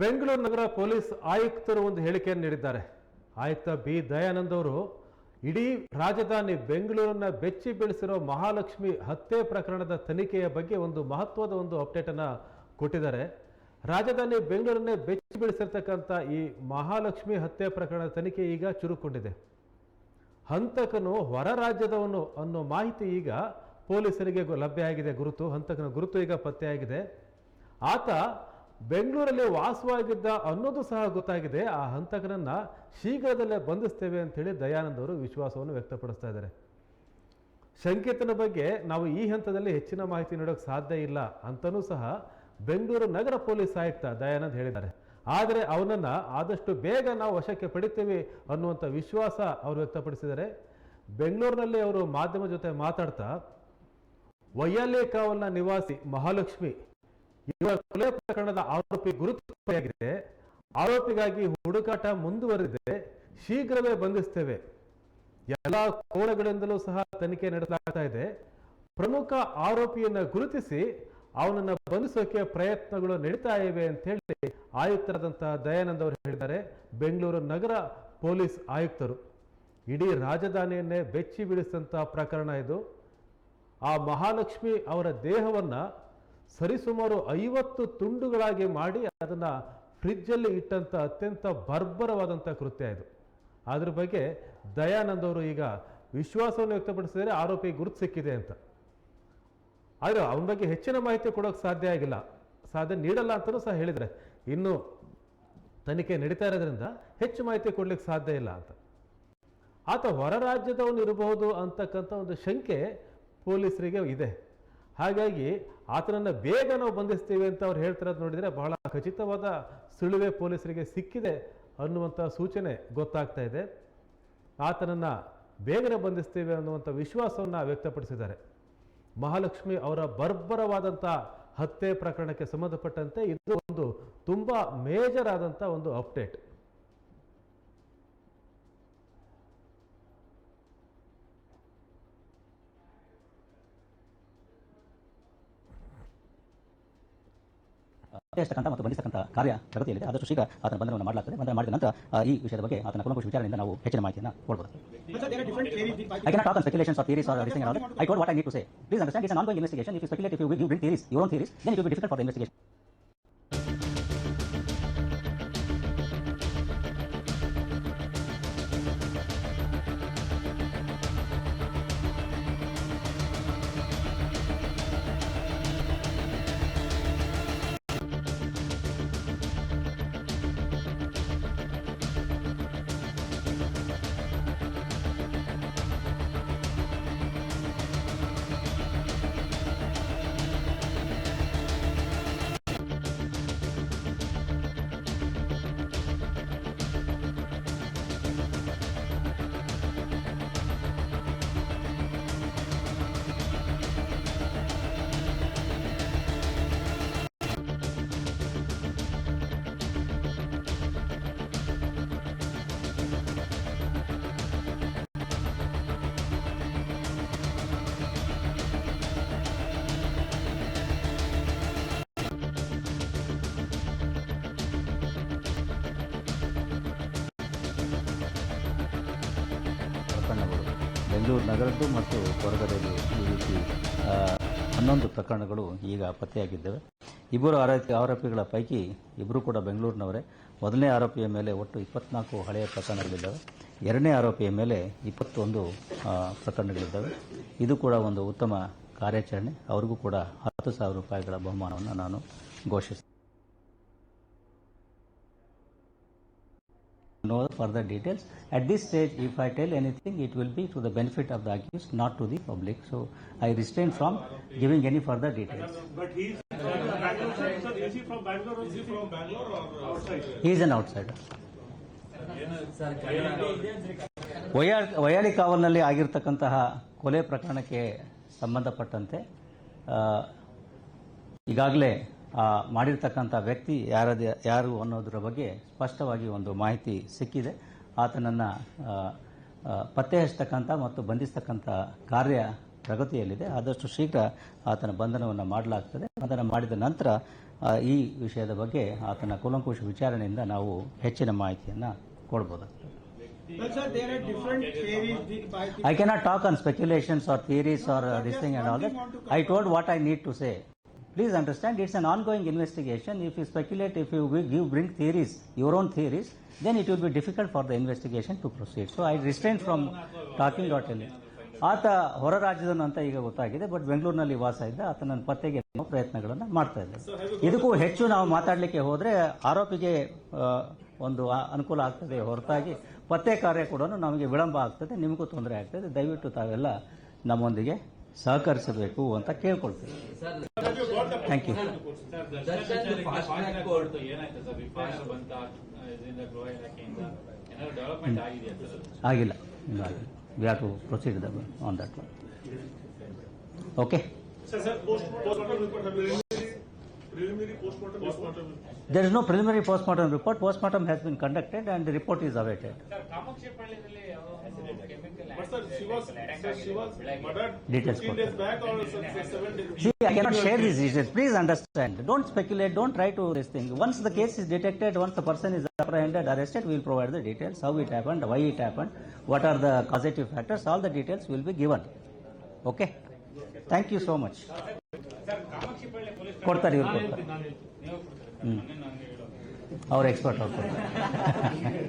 ಬೆಂಗಳೂರು ನಗರ police ಆಯುಕ್ತರು ಒಂದು ಹೇಳಿಕೆಯನ್ನು ನೀಡಿದ್ದಾರೆ. ಆಯುಕ್ತ ಬಿ. ದಯಾನಂದ್ ಅವರು, ಇಡೀ ರಾಜಧಾನಿ ಬೆಂಗಳೂರನ್ನ ಬೆಚ್ಚಿ ಬೀಳಿಸಿರೋ ಮಹಾಲಕ್ಷ್ಮಿ ಹತ್ಯೆ ಪ್ರಕರಣದ ತನಿಖೆಯ ಬಗ್ಗೆ ಒಂದು ಮಹತ್ವದ ಒಂದು ಅಪ್ಡೇಟ್ ಅನ್ನ ಕೊಟ್ಟಿದ್ದಾರೆ. ರಾಜಧಾನಿ ಬೆಂಗಳೂರನ್ನೇ ಬೆಚ್ಚಿ ಬೀಳಿಸಿರ್ತಕ್ಕಂಥ ಈ ಮಹಾಲಕ್ಷ್ಮಿ ಹತ್ಯೆ ಪ್ರಕರಣದ ತನಿಖೆ ಈಗ ಚುರುಕೊಂಡಿದೆ ಹಂತಕನು ಹೊರ ರಾಜ್ಯದವನು ಅನ್ನೋ ಮಾಹಿತಿ ಈಗ ಪೊಲೀಸರಿಗೆ ಲಭ್ಯ ಆಗಿದೆ ಗುರುತು. ಹಂತಕನ ಗುರುತು ಈಗ ಪತ್ತೆಯಾಗಿದೆ ಆತ ಬೆಂಗಳೂರಲ್ಲಿ ವಾಸವಾಗಿದ್ದ ಅನ್ನೋದು ಸಹ ಗೊತ್ತಾಗಿದೆ. ಆ ಹಂತಕನನ್ನ ಶೀಘ್ರದಲ್ಲೇ ಬಂಧಿಸ್ತೇವೆ ಅಂತೇಳಿ ದಯಾನಂದ್ ಅವರು ವಿಶ್ವಾಸವನ್ನು ವ್ಯಕ್ತಪಡಿಸ್ತಾ ಇದ್ದಾರೆ. ಶಂಕಿತನ ಬಗ್ಗೆ ನಾವು ಈ ಹಂತದಲ್ಲಿ ಹೆಚ್ಚಿನ ಮಾಹಿತಿ ನೀಡೋಕೆ ಸಾಧ್ಯ ಇಲ್ಲ ಅಂತಲೂ ಸಹ ಬೆಂಗಳೂರು ನಗರ ಪೊಲೀಸ್ ಆಯುಕ್ತ ದಯಾನಂದ್ ಹೇಳಿದ್ದಾರೆ. ಆದರೆ ಅವನನ್ನು ಆದಷ್ಟು ಬೇಗ ನಾವು ವಶಕ್ಕೆ ಪಡಿತೀವಿ ಅನ್ನುವಂಥ ವಿಶ್ವಾಸ ಅವರು ವ್ಯಕ್ತಪಡಿಸಿದ್ದಾರೆ. ಬೆಂಗಳೂರಿನಲ್ಲಿ ಅವರು ಮಾಧ್ಯಮ ಜೊತೆ ಮಾತಾಡ್ತಾ ವೈಯಾಲೆ ಕಾವಲ್ನ ನಿವಾಸಿ ಮಹಾಲಕ್ಷ್ಮಿ ಇವರ ಕೊಲೆ ಪ್ರಕರಣದ ಆರೋಪಿ ಗುರುತಾಗಿದೆ ಆರೋಪಿಗಾಗಿ ಹುಡುಕಾಟ ಮುಂದುವರೆದಿದೆ. ಶೀಘ್ರವೇ ಬಂಧಿಸ್ತೇವೆ. ಎಲ್ಲ ಕೋಣಗಳಿಂದಲೂ ಸಹ ತನಿಖೆ ನಡೆಸಲಾಗ್ತಾ ಇದೆ. ಪ್ರಮುಖ ಆರೋಪಿಯನ್ನ ಗುರುತಿಸಿ ಅವನನ್ನ ಬಂಧಿಸೋಕೆ ಪ್ರಯತ್ನಗಳು ನಡೀತಾ ಇವೆ ಅಂತ ಹೇಳಿ ಆಯುಕ್ತರಾದಂತಹ ದಯಾನಂದ್ ಅವರು ಹೇಳಿದ್ದಾರೆ. ಬೆಂಗಳೂರು ನಗರ ಪೊಲೀಸ್ ಆಯುಕ್ತರು. ಇಡೀ ರಾಜಧಾನಿಯನ್ನೇ ಬೆಚ್ಚಿ ಬೀಳಿಸಿದಂತಹ ಪ್ರಕರಣ ಇದು. ಆ ಮಹಾಲಕ್ಷ್ಮಿ ಅವರ ದೇಹವನ್ನ ಸರಿಸುಮಾರು ಐವತ್ತು ತುಂಡುಗಳಾಗಿ ಮಾಡಿ ಅದನ್ನ ಫ್ರಿಜ್ಜಲ್ಲಿ ಇಟ್ಟಂತ ಅತ್ಯಂತ ಬರ್ಬರವಾದಂಥ ಕೃತ್ಯ ಇದು. ಅದ್ರ ಬಗ್ಗೆ ದಯಾನಂದ್ ಅವರು ಈಗ ವಿಶ್ವಾಸವನ್ನು ವ್ಯಕ್ತಪಡಿಸಿದರೆ ಆರೋಪಿ ಗುರುತು ಸಿಕ್ಕಿದೆ ಅಂತ. ಆದರೆ ಅವನ ಬಗ್ಗೆ ಹೆಚ್ಚಿನ ಮಾಹಿತಿ ಕೊಡೋಕೆ ಸಾಧ್ಯ ಆಗಿಲ್ಲ. ಸಾಧ್ಯ ನೀಡಲ್ಲ ಅಂತಲೂ ಸಹ ಹೇಳಿದರೆ. ಇನ್ನು ತನಿಖೆ ನಡೀತಾ ಇರೋದ್ರಿಂದ ಹೆಚ್ಚು ಮಾಹಿತಿ ಕೊಡ್ಲಿಕ್ಕೆ ಸಾಧ್ಯ ಇಲ್ಲ ಅಂತ. ಆತ ಹೊರ ರಾಜ್ಯದವನು ಇರಬಹುದು ಅಂತಕ್ಕಂಥ ಒಂದು ಶಂಕೆ ಪೊಲೀಸರಿಗೆ ಇದೆ. ಹಾಗಾಗಿ ಆತನನ್ನು ಬೇಗ ನಾವು ಬಂಧಿಸ್ತೀವಿ ಅಂತ ಅವ್ರು ಹೇಳ್ತಿರೋದು ನೋಡಿದರೆ ಬಹಳ ಖಚಿತವಾದ ಸುಳಿವೆ ಪೊಲೀಸರಿಗೆ ಸಿಕ್ಕಿದೆ ಅನ್ನುವಂಥ ಸೂಚನೆ ಗೊತ್ತಾಗ್ತಾ ಇದೆ. ಆತನನ್ನು ಬೇಗನೆ ಬಂಧಿಸ್ತೀವಿ ಅನ್ನುವಂಥ ವಿಶ್ವಾಸವನ್ನು ವ್ಯಕ್ತಪಡಿಸಿದ್ದಾರೆ. ಮಹಾಲಕ್ಷ್ಮಿ ಅವರ ಬರ್ಬರವಾದಂಥ ಹತ್ಯೆ ಪ್ರಕರಣಕ್ಕೆ ಸಂಬಂಧಪಟ್ಟಂತೆ ಇದು ಒಂದು ತುಂಬ ಮೇಜರ್ ಆದಂಥ ಒಂದು ಅಪ್ಡೇಟ್. ಇರತಕ್ಕಂಥ ಮತ್ತು ಬಂಧಿಸತಕ್ಕಂಥ ಕಾರ್ಯ ಪ್ರಗತಿಯಲ್ಲಿದೆ. ಆದಷ್ಟು ಶೀಘ್ರ ಆತನ ಬಂಧನವನ್ನು ಮಾಡಲಾಗುತ್ತದೆ ಬಂಧನ ಮಾಡಿದ ನಂತರ ಈ ವಿಷಯದ ಬಗ್ಗೆ ಆತನ ಕುಲಂಕುಶ ವಿಚಾರದಿಂದ ನಾವು ಹೆಚ್ಚಿನ ಮಾಹಿತಿಯನ್ನು ಕೊಡಬಹುದು speculation of theories or raising all I could what I need to say please understand is ongoing investigation if you speculate if you you bring theories your own then it will be difficult for the investigation Bengaluru ನಗರದ್ದು ಮತ್ತು ಹೊರಗಡೆದು ಈ ರೀತಿ ಹನ್ನೊಂದು ಪ್ರಕರಣಗಳು ಈಗ ಪತ್ತೆಯಾಗಿದ್ದಾವೆ. ಇಬ್ಬರು ಆರೋಪಿ, ಆರೋಪಿಗಳ ಪೈಕಿ ಇಬ್ಬರು ಕೂಡ ಬೆಂಗಳೂರಿನವರೇ. ಮೊದಲನೇ ಆರೋಪಿಯ ಮೇಲೆ ಒಟ್ಟು ಇಪ್ಪತ್ನಾಲ್ಕು ಹಳೆಯ ಪ್ರಕರಣಗಳಿದ್ದಾವೆ. ಎರಡನೇ ಆರೋಪಿಯ ಮೇಲೆ ಇಪ್ಪತ್ತೊಂದು ಪ್ರಕರಣಗಳಿದ್ದಾವೆ. ಇದು ಕೂಡ ಒಂದು ಉತ್ತಮ ಕಾರ್ಯಾಚರಣೆ. ಅವರಿಗೂ ಕೂಡ ಹತ್ತು ಸಾವಿರ ರೂಪಾಯಿಗಳ ಬಹುಮಾನವನ್ನು ನಾನು ಘೋಷಿಸಿದೆ no further details. At this stage, if I tell anything, it will be to the benefit of the accused, not to the public. So I restrain from giving any further details. But he from Bangalore, sir. Sir, is he from Bangalore or is he from Bangalore or outside? He is an outsider. ವಯಾ ವಯಾಳಿ ಕಾವಲ್ನಲ್ಲಿ ಆಗಿರ್ತಕ್ಕಂತಹ ಕೊಲೆ ಪ್ರಕರಣಕ್ಕೆ ಸಂಬಂಧಪಟ್ಟಂತೆ ಈಗಾಗಲೇ ಮಾಡಿರ್ತಕ್ಕಂಥ ವ್ಯಕ್ತಿ ಯಾರದ, ಯಾರು ಅನ್ನೋದರ ಬಗ್ಗೆ ಸ್ಪಷ್ಟವಾಗಿ ಒಂದು ಮಾಹಿತಿ ಸಿಕ್ಕಿದೆ. ಆತನನ್ನು ಪತ್ತೆ ಹಚ್ಚತಕ್ಕಂಥ ಮತ್ತು ಬಂಧಿಸ್ತಕ್ಕಂಥ ಕಾರ್ಯ ಪ್ರಗತಿಯಲ್ಲಿದೆ. ಆದಷ್ಟು ಶೀಘ್ರ ಆತನ ಬಂಧನವನ್ನು ಮಾಡಲಾಗ್ತದೆ. ಬಂಧನ ಮಾಡಿದ ನಂತರ ಈ ವಿಷಯದ ಬಗ್ಗೆ ಆತನ ಕೂಲಂಕುಷ ವಿಚಾರಣೆಯಿಂದ ನಾವು ಹೆಚ್ಚಿನ ಮಾಹಿತಿಯನ್ನು ಕೊಡ್ಬೋದಾಗ್ತದೆ I cannot talk on speculations or theories or this thing all that I theories what I this to and Please understand, it's an ongoing investigation. If you speculate, if you give, bring theories, your own theories, then it will be difficult for the investigation to proceed. So I restrain from talking or telling. ಆತ ಹೊರ ರಾಜ್ಯದವನು ಅಂತ ಈಗ ಗೊತ್ತಾಗಿದೆ but ಬೆಂಗಳೂರಿನಲ್ಲಿ ವಾಸ ಇದ್ದ ಆತನ ಪತ್ತೆಗೆ ಪ್ರಯತ್ನಗಳನ್ನು ಮಾಡ್ತಾ ಇದ್ದೇವೆ ಇದಕ್ಕೂ ಹೆಚ್ಚು ನಾವು ಮಾತಾಡಲಿಕ್ಕೆ ಹೋದ್ರೆ ಆರೋಪಿಗೆ ಒಂದು ಅನುಕೂಲ ಆಗ್ತದೆ ಹೊರತಾಗಿ ಪತ್ತೆ ಕಾರ್ಯ ಕೂಡ ನಮಗೆ ವಿಳಂಬ ಆಗ್ತದೆ ನಿಮಗೂ ತೊಂದರೆ ಆಗ್ತದೆ ದಯವಿಟ್ಟು ತಾವೆಲ್ಲ ನಮ್ಮೊಂದಿಗೆ ಸಹಕರಿಸಬೇಕು ಅಂತ ಕೇಳ್ಕೊಳ್ತೀವಿ. ಥ್ಯಾಂಕ್ ಯು ಆಗಿಲ್ಲ. ಇನ್ನೂ ಆಗಿಲ್ಲ. We have to proceed on that one okay There is no preliminary postmortem report. Postmortem has been conducted and the report is awaited. Sir, she was, she was murdered See, I cannot share these details. Please understand. Don't speculate. Don't try to this thing. Once the case is detected, once the person is apprehended, arrested, we will provide the details. How it happened, why it happened, what are the causative factors, all the details will be given. Okay? Thank you so much. ಕೊಡ್ತಾರೆ ಇವ್ರು ಕೊಡ್ತಾರೆ. ಹ್ಞೂ ಅವ್ರ expert ಅವ್ರು ಕೊಡ್ತಾರೆ.